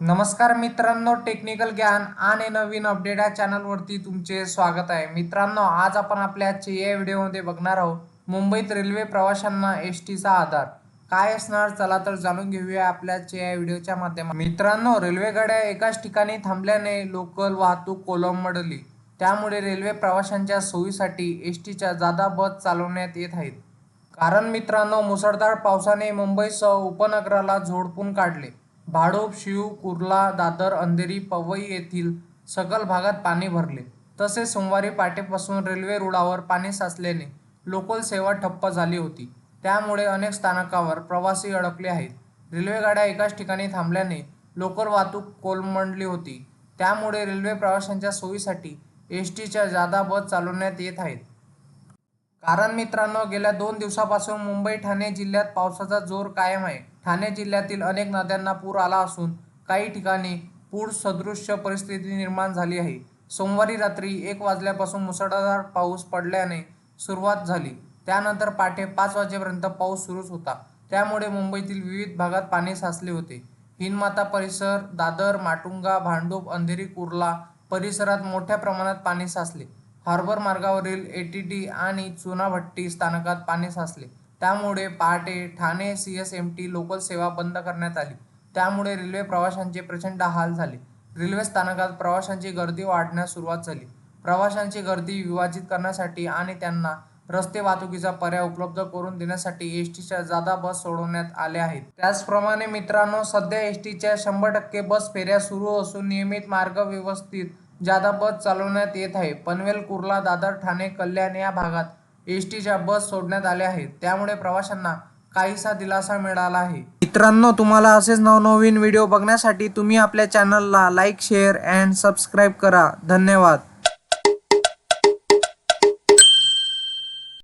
नमस्कार मित्रांनो टेक्निकल ज्ञान आणि नवीन अपडेट या चॅनलवरती तुमचे स्वागत आहे. मित्रांनो आज आपण आपल्या आजच्या या व्हिडिओमध्ये बघणार आहोत मुंबईत रेल्वे प्रवाशांना एस टीचा आधार. काय असणार? चला तर जाणून घेऊया आपल्या आजच्या या व्हिडिओच्या माध्यमात. मित्रांनो रेल्वे गाड्या एकाच ठिकाणी थांबल्याने लोकल वाहतूक कोलंबडली. त्यामुळे रेल्वे प्रवाशांच्या सोयीसाठी एस टीच्या जादा बस चालवण्यात येत आहेत. कारण मित्रांनो मुसळधार पावसाने मुंबईसह उपनगराला झोडपून काढले. भाडोप शिव कुर्ला दादर अंधेरी पवई येथील सखल भागात पाणी भरले. तसेच सोमवारी पाटेपासून रेल्वे रुळावर पाणी साचल्याने लोकल सेवा ठप्प झाली होती. त्यामुळे अनेक स्थानकावर प्रवासी अडकले आहेत. रेल्वेगाड्या एकाच ठिकाणी थांबल्याने लोकल वाहतूक कोलमडली होती. त्यामुळे रेल्वे प्रवाशांच्या सोयीसाठी एस टीच्या जादा बस चालवण्यात येत आहेत. कारण मित्रांनो गेल्या दोन दिवसापासून मुंबई ठाणे जिल्ह्यात पावसाचा जोर कायम आहे. ठाणे जिल्ह्यातील अनेक नद्यांना पूर आला असून काही ठिकाणी पूर सदृश्य परिस्थिती निर्माण झाली आहे. सोमवारी रात्री एक वाजल्यापासून मुसळधार पाऊस पडल्याने सुरुवात झाली. त्यानंतर पाठे पाच वाजेपर्यंत पाऊस सुरूच होता. त्यामुळे मुंबईतील विविध भागात पाणी साचले होते. हिनमाता परिसर दादर माटुंगा भांडूप अंधेरी कुर्ला परिसरात मोठ्या प्रमाणात पाणी साचले. हार्बर मार्गावरील एटीटी आणि चुनाभट्टी स्थानकात पाणी साचले. त्यामुळे पहाटे Thane C S M T local सेवा बंद करण्यात आली. त्यामुळे रेल्वे प्रवाशांचे प्रचंड हाल झाले. रेल्वे स्थानकात प्रवाशांची गर्दी वाढण्यास सुरुवात झाली. प्रवाशांची गर्दी विभाजित करण्यासाठी आणि त्यांना रस्ते वाहतुकीचा पर्याय उपलब्ध करून देण्यासाठी एस टीच्या जादा बस सोडवण्यात आल्या आहेत. त्याचप्रमाणे मित्रांनो सध्या एस टीच्या शंभर टक्के बस फेऱ्या सुरू असून नियमित मार्ग व्यवस्थित जादा बस चालवण्यात येत आहे. पनवेल कुर्ला दादर ठाणे कल्याण या भागात एस टीच्या बस सोडण्यात आल्या आहेत. त्यामुळे प्रवाशांना काहीसा दिलासा मिळाला आहे. मित्रांनो तुम्हाला असेच नवनवीन व्हिडिओ बघण्यासाठी तुम्ही आपल्या चॅनलला लाईक शेअर अँड सबस्क्राईब करा. धन्यवाद.